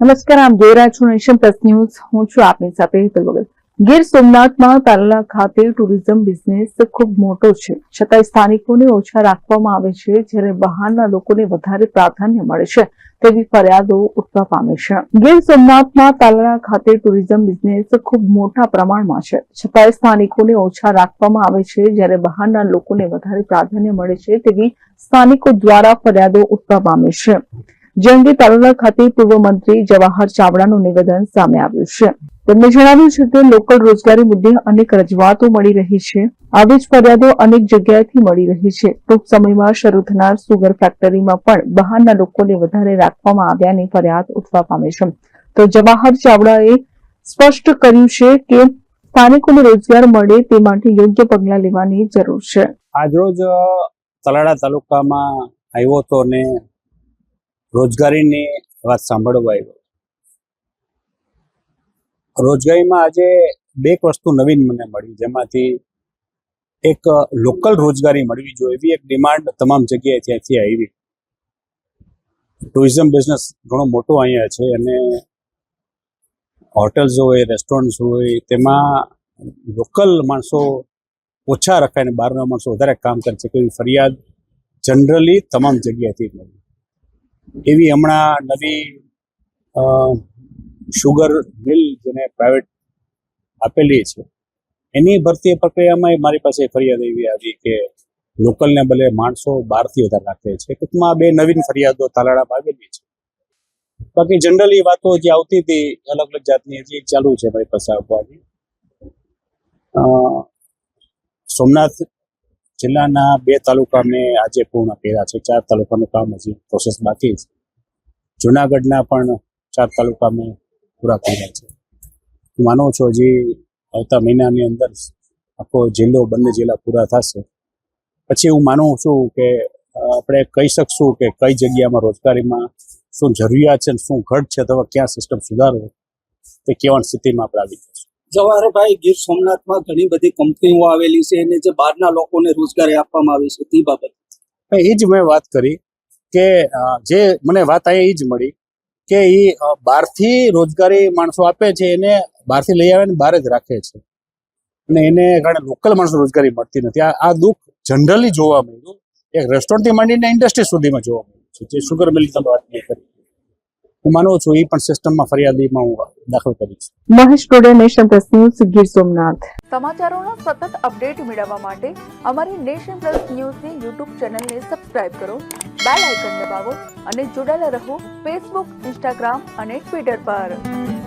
નમસ્કાર, આપ જોઈ રહ્યા છો નેશન પ્લસ ન્યૂઝ. હું છું આપની સાથે હેતલ વગર ગીર સોમનાથમાં તાલાલા ખાતે ટુરિઝમ બિઝનેસ ખૂબ મોટો છે. છતાંય સ્થાનિકોને ઓછા રાખવામાં આવે છે, જ્યારે બહારના લોકોને વધારે પ્રાધાન્ય મળે છે. તેવી ફરિયાદો ઉઠવા પામે છે. ગીર સોમનાથમાં તાલાલા ખાતે ટુરિઝમ બિઝનેસ ખૂબ મોટા પ્રમાણમાં છે. છતાંય સ્થાનિકોને ઓછા રાખવામાં આવે છે, જ્યારે બહારના લોકોને વધારે પ્રાધાન્ય મળે છે તેવી સ્થાનિકો દ્વારા ફરિયાદો ઉઠવા પામે છે. જે અંગે ખાતે પૂર્વ મંત્રી જવાહર ચાવડાનું નિવેદન સામે આવ્યું છે. તેમણે જણાવ્યું છે કે લોકલ રોજગારી મુદ્દે અનેક રજૂઆતો મળી રહી છે. આવી જ ફરિયાદો અનેક જગ્યાએથી મળી રહી છે. ટૂંક સમયમાં શરૂ થનાર સુગર ફેક્ટરીમાં પણ બહારના લોકોને વધારે રાખવામાં આવ્યાની ફરિયાદ ઉઠવા પામે છે. તો જવાહર ચાવડાએ સ્પષ્ટ કર્યું છે કે સ્થાનિકોને રોજગાર મળે તે માટે યોગ્ય પગલાં લેવાની જરૂર છે. આજરોજ તલાડા તાલુકામાં આવ્યો હતો ને રોજગારીની વાત સાંભળવા આવ્યો. રોજગારીમાં આજે બે વસ્તુ નવીન મને મળી, જેમાંથી એક લોકલ રોજગારી મળવી જોઈએ, એવી એક ડિમાન્ડ તમામ જગ્યાએ ત્યાંથી આવી. ટુરિઝમ બિઝનેસ ઘણો મોટો અહીંયા છે અને હોટેલ્સ હોય, રેસ્ટોરન્ટ્સ હોય, તેમાં લોકલ માણસો ઓછા રખાય અને બહારના માણસો વધારે કામ કરે છે, કે ફરિયાદ જનરલી તમામ જગ્યાએથી મળી. એવી હમણાં નવી શુગર મિલ જેને પ્રાઇવેટ આપેલી છે, એની ભરતી પ્રક્રિયામાં મારી પાસે ફરિયાદ એવી આવી કે લોકલને બદલે માણસો બહારથી વધારે રાખે છે. ટૂંકમાં બે નવીન ફરિયાદો તાલાળામાં આવેલી છે. બાકી જનરલી વાતો જે આવતી હતી અલગ અલગ જાતની હજી ચાલુ છે મારી પાસે આવવાની. સોમનાથ જિલ્લાના બે તાલુકા મેં આજે પૂર્ણ કર્યા છે. ચાર તાલુકાનું કામ હજી પ્રોસેસ બાકી છે. જુનાગઢના પણ ચાર તાલુકા મેં પૂરા કર્યા છે. હું માનું છું હજી આવતા મહિનાની અંદર આખો જિલ્લો, બંને જિલ્લા પૂરા થશે. પછી હું માનું છું કે આપણે કહી શકશું કે કઈ જગ્યામાં રોજગારીમાં શું જરૂરિયાત છે શું ઘટ છે અથવા ક્યાં સિસ્ટમ સુધારવો, તે કેવાની સ્થિતિમાં આપણે આવી જવાહરભાઈ ગીર સોમનાથમાં ઘણી બધી કંપનીઓ આવેલી છે અને જે બહારના લોકોને રોજગારી આપવામાં આવી છે તે બાબત. એ જ મેં વાત કરી કે જે મને વાત અહીંયા એ જ મળી કે એ બહારથી રોજગારી માણસો આપે છે, એને બહારથી લઈ આવે ને બહાર જ રાખે છે. અને એને કારણે લોકલ માણસો રોજગારી મળતી નથી. આ દુઃખ જનરલી જોવા મળ્યું. એક રેસ્ટોરન્ટથી માંડીને ઇન્ડસ્ટ્રી સુધીમાં જોવા મળ્યું છે. જે સુગર મિલ તમે વાત કરી. હું માનું છું એ પણ સિસ્ટમમાં ફરિયાદીમાં હું દાખલ કરીશ. Mahesh Tode nation plus news Gir Somnath. સમાચારોનો સતત અપડેટ મેળવવા માટે અમારી નેશન પ્લસ ન્યૂઝની યુટ્યુબ ચેનલને સબસ્ક્રાઇબ કરો બેલ આઇકન દબાવો અને જોડાયેલા રહો ફેસબુક ઇન્સ્ટાગ્રામ અને ટ્વિટર પર.